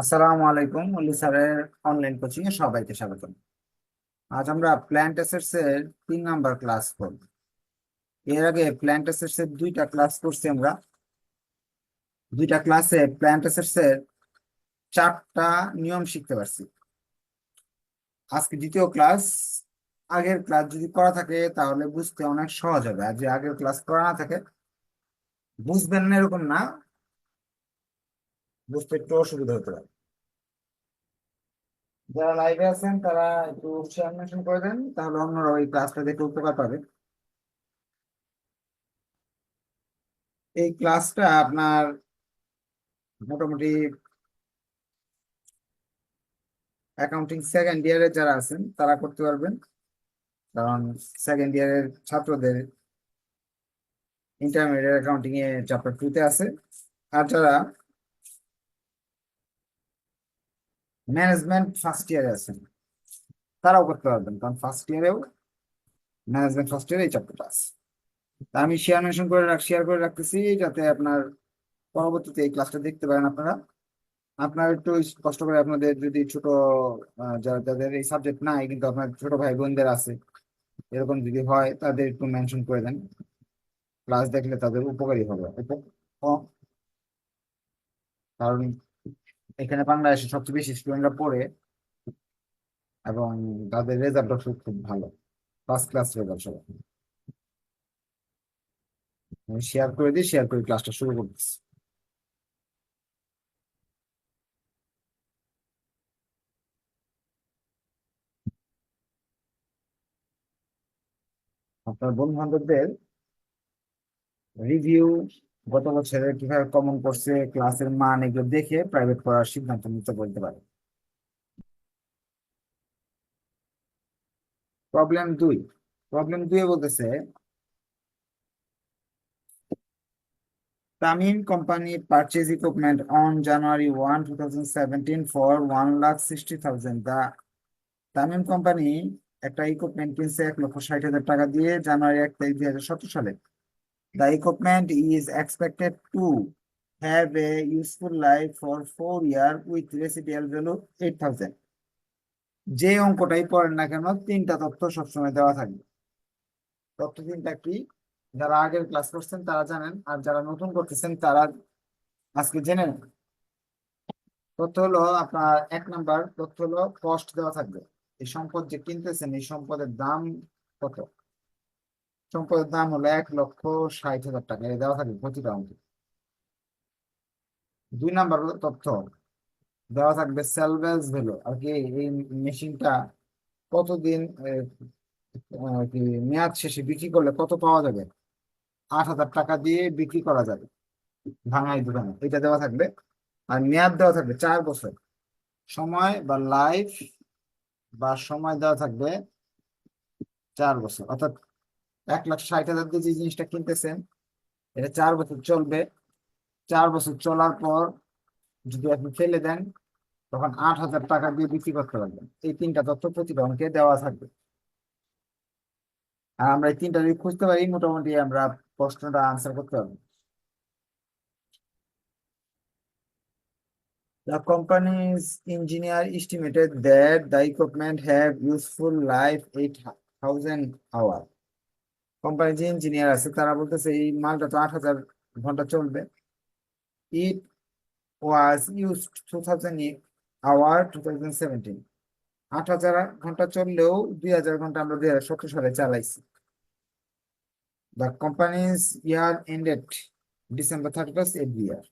আসসালামু আলাইকুম অলি স্যারের অনলাইন কোচিং এ সবাইকে স্বাগতম। আজ আমরা প্ল্যান্ট অ্যাসেটস এর তিন নাম্বার ক্লাস করব। এর আগে প্ল্যান্ট অ্যাসেটস এর দুইটা ক্লাস করছি আমরা। দুইটা ক্লাসে প্ল্যান্ট অ্যাসেটস এর চারটা নিয়ম শিখতে পারছি। আজকে দ্বিতীয় ক্লাস আগের ক্লাস যদি করা থাকে তাহলে বুঝতে অনেক সহজ হবে। আর যে আগের ক্লাস করা না থাকে, বুঝবেন না এরকম না, বুঝতে একটু অসুবিধা হতে পারে। যারা লাইভে আছেন, তারা একটু শেয়ার মেনশন করে দেন, তাহলে অন্যরা ওই ক্লাসটা দেখে উপকার পাবে। এই ক্লাসটা আপনার মোটামুটি অ্যাকাউন্টিং সেকেন্ড ইয়ারের যারা আছেন, তারা করতে পারবেন। কারণ সেকেন্ড ইয়ারের ছাত্রদের ইন্টারমিডিয়েট অ্যাকাউন্টিং এ চ্যাপ্টার টুতে আছে। আর যারা ম্যানেজমেন্ট ফার্স্ট ইয়ারে আছেন তারাও করতে পারবেন, কারণ ফার্স্ট ইয়ারেও ম্যানেজমেন্ট ফার্স্ট ইয়ারে এই চ্যাপ্টারটা আছে। আমি শেয়ার মেনশন করে রাখ শেয়ার করে রাখতেছি, যাতে আপনার পরবর্তীতে এই ক্লাসটা দেখতে পারেন আপনারা। আপনার একটু কষ্ট করে আপনাদের যদি ছোট যারা যাদের এই সাবজেক্ট নাই, কিন্তু আপনার ছোট ভাই বোনদের আছে, এরকম যদি হয়, তাদের একটু মেনশন করে দেন। ক্লাস দেখলে তাদের উপকারী হবে কারণ এখানে বাংলাদেশে সবচেয়ে বেশি স্টুডেন্টরা পড়ে এবং তাদের রেজাল্টও খুব খুব ভালো। ফার্স্ট ক্লাস রেজাল্ট সবাই আমি শেয়ার করে দিই শেয়ার করে ক্লাসটা শুরু করতেছি। আপনার বন্ধু বান্ধবদের রিভিউ গত বছরে কীভাবে কমন করছে ক্লাসের মান এগুলো দেখে প্রাইভেট পড়ার সিদ্ধান্ত নিতে বলতে পারে। প্রবলেম দুই। প্রবলেম দুই বলতেছে Tamim company purchase equipment on January 1, 2017 for 1 lakh 60,000. The Tamim company একটা ইকুইপমেন্ট কিনছে এক লক্ষ ষাট হাজার টাকা দিয়ে জানুয়ারি এক তারিখ দুই হাজার সতেরো সালে। The equipment is expected to have a useful life for four years with residual value 8,000. যে অঙ্কটাই পড়েন না কেন তিনটা তথ্য সবসময় দেওয়া থাকবে তথ্য তিনটা কি? যারা আগের ক্লাস করছেন তারা জানেন আর যারা নতুন করতেছেন তারা আজকে জেনে নেন। তথ্য হলো আপনার এক নাম্বার তথ্য হলো কস্ট দেওয়া থাকবে। এই সম্পদ যে কিনতেছেন এই সম্পদের দাম কত? সম্পদের দাম হলো এক লক্ষ ষাট হাজার টাকা। এটা দেওয়া থাকবে প্রতিটা অঙ্কে। দুই নাম্বার হলো তথ্য। দেওয়া থাকবে সেলভেজ ভ্যালু আর কি এই মেশিনটা কতদিন মেয়াদ শেষে বিক্রি করলে কত পাওয়া যাবে? আট হাজার টাকা দিয়ে বিক্রি করা যাবে ভাঙাই দোকানে এটা দেওয়া থাকবে। আর মেয়াদ দেওয়া থাকবে চার বছর। সময় বা লাইফ বা সময় দেওয়া থাকবে চার বছর। অর্থাৎ এক লাখ ষাট হাজার দিয়ে যে জিনিসটা কিনতেছেন। এটা চার বছর চলবে। চার বছর চলার পর যদি আপনি ফেলে দেন, তখন আট হাজার টাকা দিয়ে বিক্রি করতে পারবেন। এই তিনটা তথ্য প্রতিটা অঙ্কে দেওয়া থাকবে। আর আমরা এই তিনটা যদি খুঁজতে পারি, মোটামুটি আমরা প্রশ্নটা আনসার করতে পারব। The company's engineer estimated that the equipment have useful life eight thousand কোম্পানির যে ইঞ্জিনিয়ার আছে, তারা বলতেছে, এই মালটা তো আট হাজার ঘণ্টা চলবে। It was use two thousand hour two thousand seventeen আট হাজার ঘণ্টা চললেও দুই হাজার ঘণ্টা আমরা দুই হাজার সতেরো সালে চালাইছি। The company's year ended December thirty first every year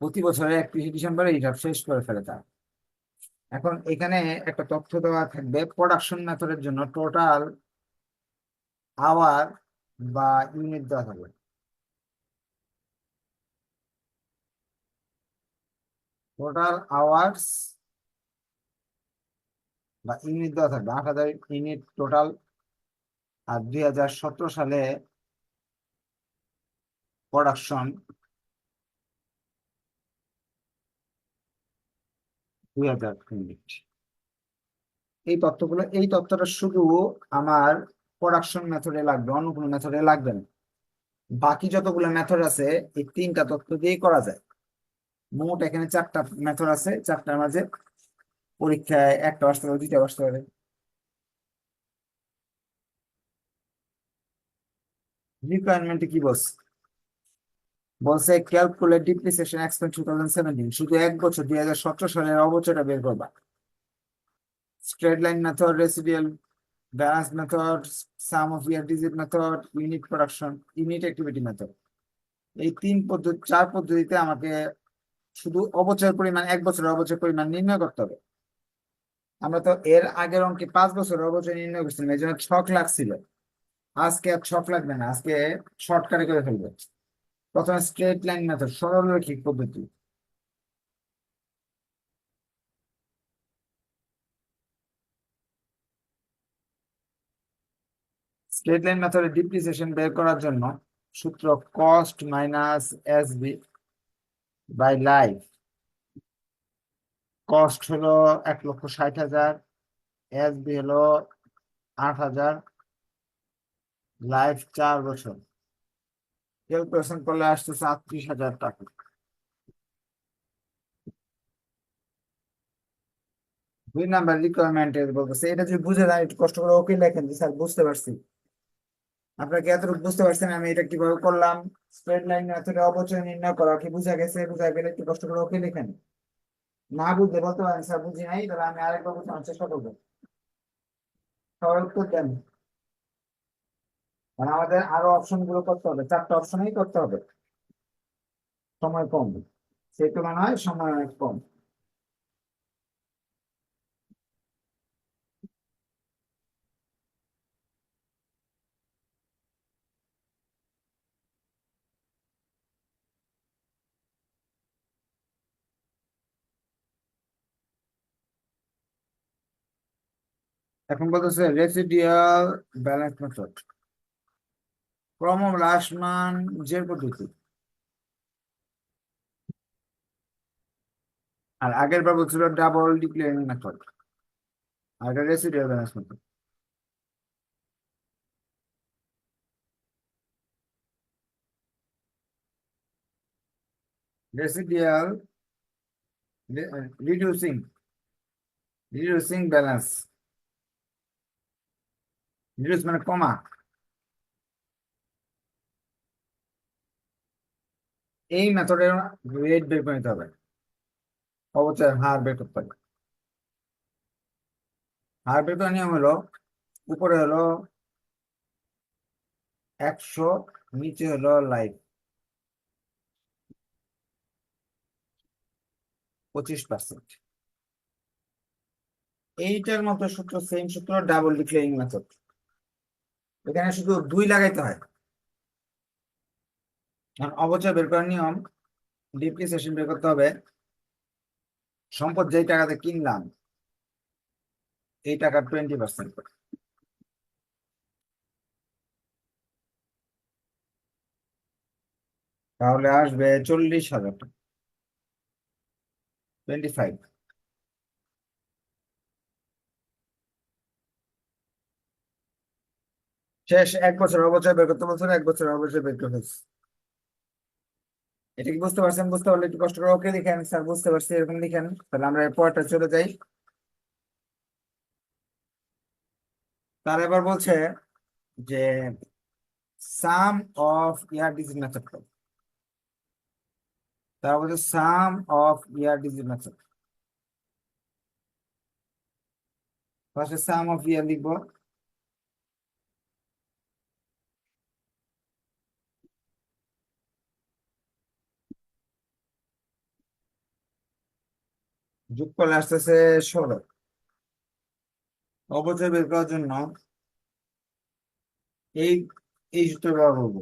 প্রতি বছরে একত্রিশে ডিসেম্বরে এটা শেষ করে ফেলে তার। এখন এখানে একটা তথ্য দেওয়া থাকবে প্রোডাকশন মেথডের জন্য টোটাল আওয়ার বা ইউনিট দেওয়া থাকবে টোটাল আওয়ার্স বা ইউনিট দেওয়া থাকবে। আট হাজার ইউনিট টোটাল আর দুই হাজার সতেরো সালে প্রোডাকশন দুই হাজার ইউনিট। এই তথ্যগুলো এই তথ্যটা শুধু আমার প্রোডাকশন মেথডে লাগবে, অন্য কোনো মেথডে লাগবে না। বাকি যতগুলো মেথড আছে, এই তিনটা তথ্য দিয়েই করা যায়। মোট এখানে চারটা মেথড আছে, চারটার মাঝে পরীক্ষায় একটা আসতে পারে, দুইটা আসতে পারে। রিকোয়ারমেন্টে কি বলছে? বলছে calculate depreciation expense two thousand seventeen শুধু এক বছর, দুই হাজার সতেরো সালের অবচয়টা বের করবা। Straight line method residual balance method sum of year digit method unit production unit activity method এই তিন পদ্ধতি চার পদ্ধতিতে আমাকে শুধু অবচয়ের পরিমাণ, এক বছরের অবচয় পরিমাণ নির্ণয় করতে হবে। আমরা তো এর আগের অঙ্কে পাঁচ বছরের অবচয় নির্ণয় করছিলাম, এই জন্য ছক লাগছিল। আজকে আর ছক লাগবে না, আজকে শর্টকাটে করে ফেলবে। প্রথমে স্ট্রেট লাইন মেথড সরলরৈখিক পদ্ধতি। স্ট্রেট লাইন মেথডে ডিপ্রিসিয়েশন বের করার জন্য সূত্র cost minus S B by life cost হলো এক লক্ষ ষাট হাজার এস বি হলো আট হাজার লাইফ চার বছর। ক্যালকুলেশন করলে আসতেছে আটত্রিশ হাজার টাকা। দুই নাম্বার রিকোয়ারমেন্ট বলতেছে, এটা যদি বুঝে যান একটু কষ্ট করে ওকে লেখেন যে স্যার বুঝতে পারছি। আপনাকে এতটুকু বুঝতে পারছেন আমি এটা কীভাবে করলাম। স্ট্রেট লাইন মেথডে অবচয় নির্ণয় করা কি বুঝা গেছে? বুঝা গেলে একটু কষ্ট করে ওকে লেখেন। না বুঝতে বলতে পারেন, স্যার, বুঝি নাই, তাহলে আমি আরেকবার বুঝানোর চেষ্টা করব। সবাই উত্তর দেন। মানে আমাদের আরও অপশনগুলো করতে হবে, চারটা অপশনেই করতে হবে। সময় কম সেই তুলনায় সময় অনেক কম। এখন বলতেছে রেসিডিয়াল ব্যালেন্স মেথড ক্রম হ্রাসমান জের পদ্ধতি। আর আগের বার বলছিল ডাবল ডিক্লেয়ারিং মেথড আর এটা residual balance method residual reducing reducing balance reduce মানে কমা এই মেথডের রেট বের করে নিতে হবে। অবচয় হার বের করতে হবে। হার বের করার নিয়ম হলো, উপরে হলো একশো, নিচে হলো লাইভ পঁচিশ পার্সেন্ট এইটার মতো সূত্র সেম সূত্র ডাবল ডিক্লেয়ারিং মেথড এখানে শুধু দুই লাগাইতে হয়। অবচয় বের করার নিয়ম ডিপ্রিসিয়েশন বের করতে হবে। সম্পদ যেই টাকাতে কিনলাম, এই টাকা টোয়েন্টি পার্সেন্ট তাহলে আসবে চল্লিশ হাজার টোয়েন্টি ফাইভ শেষ এক বছর অবচয় বের করতে বছর এক বছর অবচয় বের হচ্ছে। এটা কি বুঝতে পারছেন? বুঝতে পারলে একটু কষ্ট করে ওকে লিখেন, স্যার বুঝতে পারছি, এরকম লিখেন। তাহলে আমরা পরটা চলে যাই। তার এবার বলছে যে sum of year digit method তারা বলছে sum of year digit method ফার্স্টে সাম অফ ইয়ার লিখব। যোগ করলে আসতেছে ষোলো অবচয় বের করার জন্য এই এই সূত্র ব্যবহার করব।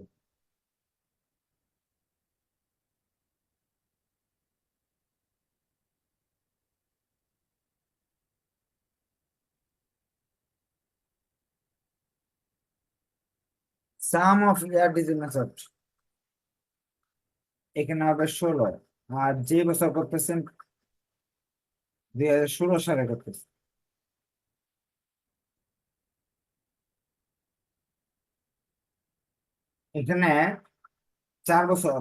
সাম অফ ইয়ার ডিজিট এখানে হবে ষোলো। আর যে বছর করতেছেন দুই হাজার ষোলো সালে করতেছে এখানে চার বছর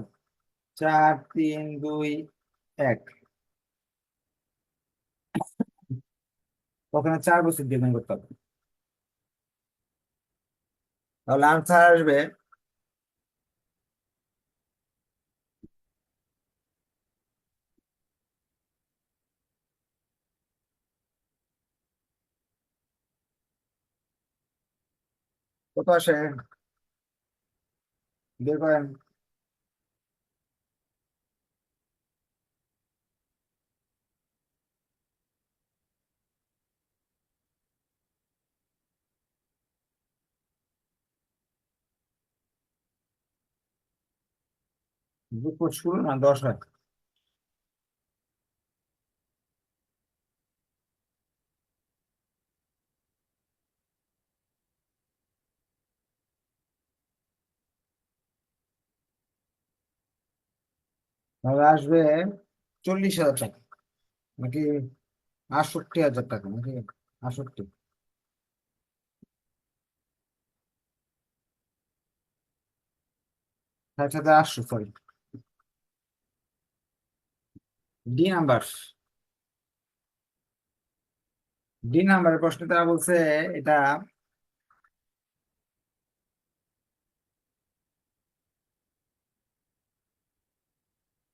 চার, তিন, দুই, এক। ওখানে চার বছর গুণ করতে হবে। তাহলে আনসার আসবে কত আসে বের করেন। দুপুর শুরু না দশ হয় তাহলে আসবে চল্লিশ হাজার টাকা। নাকি আটষট্টি হাজার টাকা, নাকি আটষট্টি? ষাট হাজার আটশো সরি ডি নাম্বার ডি নাম্বারের প্রশ্ন তারা বলছে এটা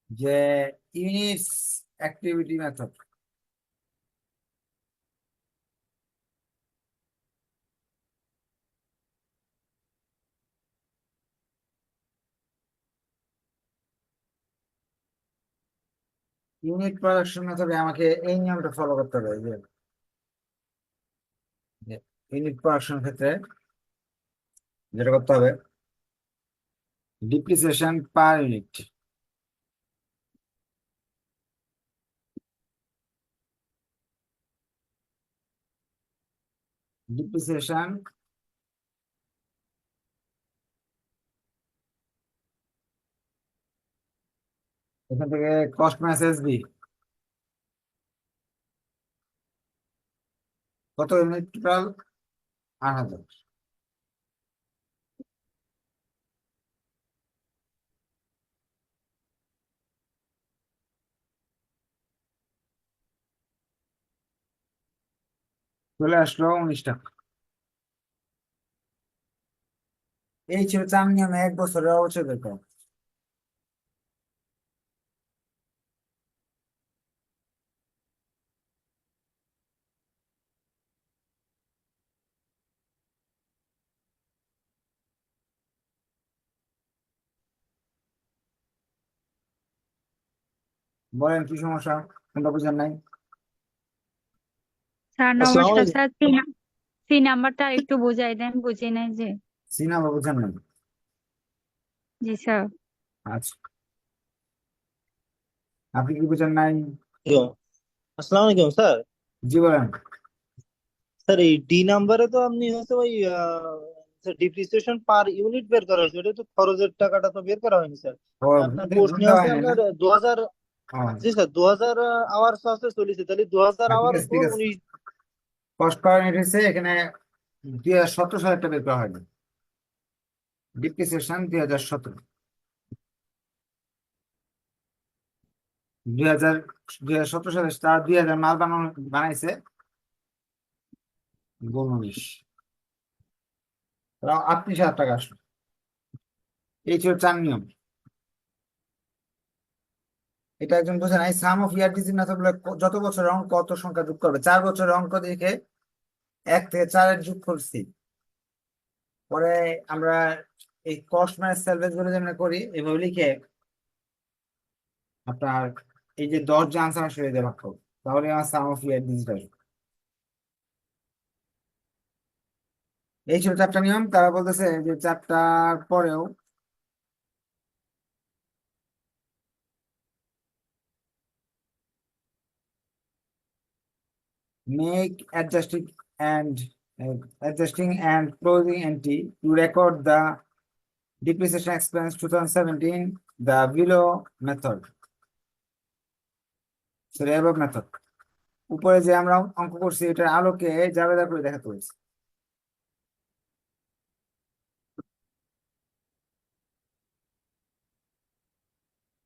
যে units activity method. Unit production মেথডে আমাকে এই নিয়মটা ফলো করতে হবে যে ইউনিট প্রোডাকশন ক্ষেত্রে যেটা করতে হবে, ডিপ্রিসিয়েশন পার ইউনিট। ডিপ্রিসিয়েশন এখান থেকে কস্ট মেসেজ বি কত ইউনিট টোটাল আট হাজার। চলে আসলো উনিশ টাকা এই ছিল চার নিয়মে এক বছরের অবশ্যই বেতন বলেন কি সমস্যা কোনটা বুঝেন নাই স্যার আসসালামু নমস্কার স্যার সি সি নাম্বারটা একটু বুঝাই দেন বুঝি নাই যে। সিনেমা বুঝেন নাই জি স্যার। আচ্ছা। আপনি কি বুঝেন নাই? আসসালামু আলাইকুম স্যার। জি বলেন। স্যার এই ডি নাম্বারে তো আপনি হচ্ছে ওই ডিপ্রিসিয়েশন পার ইউনিট বের করা হয়েছে। ওটা তো খরচের টাকাটা তো বের করা হয়নি স্যার। আপনার কোর্স নিয়ে আছে আপনার দু হাজার জি স্যার দু হাজার আওয়ার্স আছে চলেছে তাহলে দু হাজার হ্যাঁ, আওয়ার ঠিক আছে। উনিশ কস্ট হচ্ছে এখানে দুই হাজার সতেরো সালেরটা বের করা হয়নি। ডিপ্রিসিয়েশন দুই হাজার সতেরো। দুই হাজার দুই হাজার সতেরো সালে তার দুই হাজার মাল বানানো, বানাইছে গুণ উনিশ তাও আটত্রিশ হাজার টাকা আসলো। এই ছিল চার নিয়ম। এটা একজন বোঝে নাই সাম অফ ইয়ার ডিজিট বলে যত বছরের অঙ্ক কত সংখ্যা যোগ করবে। চার বছরের অঙ্ক দেখে এক থেকে চারের যোগ করছি। পরে আমরা এই কস্ট মাইনাস সেলভেজগুলো যেমন করি, এভাবে লিখে আপনার এই যে দশ যে আনসার আসলে দিয়ে ভাগ করব তাহলে আমার সাম অফ ইয়ার ডিজিট আসবে এই ছিল চারটা নিয়ম। তারা বলতেছে যে চারটার পরেও make adjusting and uh, adjusting and closing entry to record the depreciation expense 2017 the below method sorry above method উপরে যে আমরা অঙ্ক করছি এটার আলোকে জাবেদা করে দেখাতে হয়েছে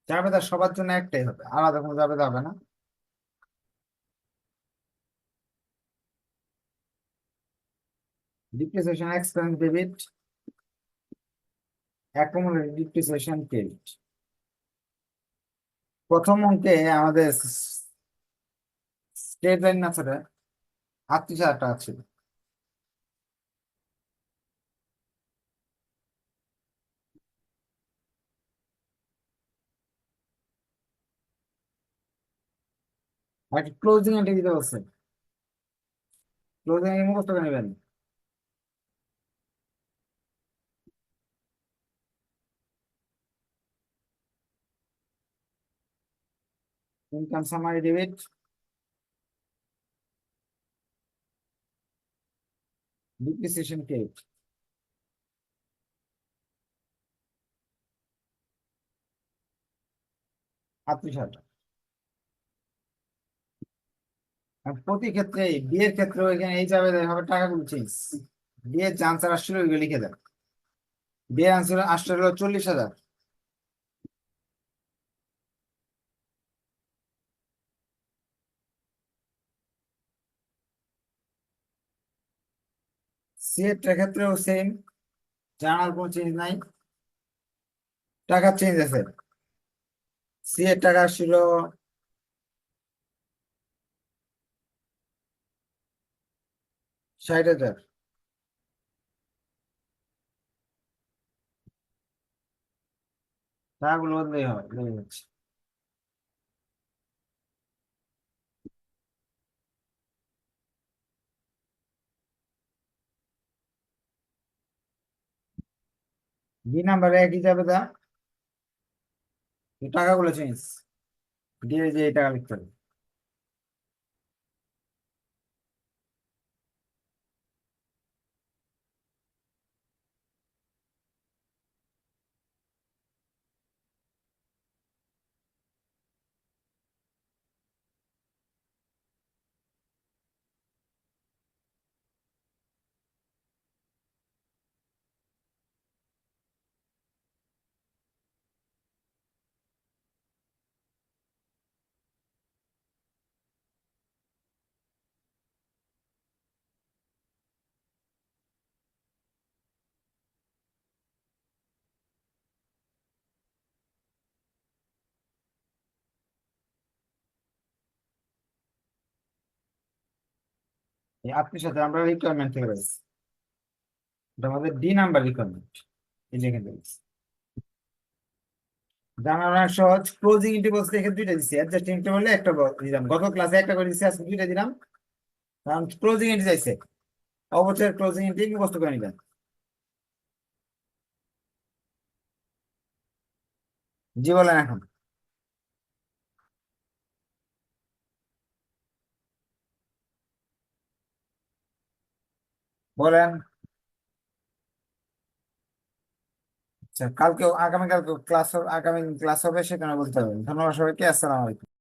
জাবেদা সবার জন্য একটাই হবে আলাদা কোনো জাবেদা হবে না depreciation expense debit accumulated depreciation credit প্রথম অঙ্কে আমাদের স্টেট লাইন আছে আটত্রিশ হাজার টাকা ছিল। ক্লোজিং এন্ট্রি দিতে বলছে ক্লোজিং এন্ট্রি মুখস্থ করে নেবেন। ডেবিট ডিপ্রিসিয়েশন ক্রেডিট আটত্রিশ হাজার টাকা। আর প্রতি ক্ষেত্রে, বিয়ের ক্ষেত্রে এখানে এই যাবে এভাবে টাকাগুলো চেঞ্জ বিয়ের যে আনসার আসছিল ওইগুলো লিখে দেন। বিয়ের আনসার আসছিল চল্লিশ হাজার। ক্ষেত্রেও সেম জানার কোনো চেঞ্জ নাই। টাকা চেঞ্জ আছে। টাকা আসছিল ষাট হাজার। টাকাগুলো বদলেই হয় বি নাম্বারে একই যাবে দা টাকাগুলো চেঞ্জ দিয়ে যে এই টাকা লিখতে হবে। আপনি সাথে আমরা রিকোয়ারমেন্ট থেকে রয়েছে আমাদের ডি নাম্বার রিকোয়ারমেন্ট এই রয়েছে জানার সহজ ক্লোজিং একটা দিলাম গত ক্লাসে একটা করে দিলাম। কারণ ক্লোজিং ক্লোজিং জি বলেন এখন। বলেন। আচ্ছা কালকে আগামীকাল ক্লাস আগামী ক্লাস হবে, সেখানে বলতে হবে। ধন্যবাদ সবাইকে, আসসালামু আলাইকুম।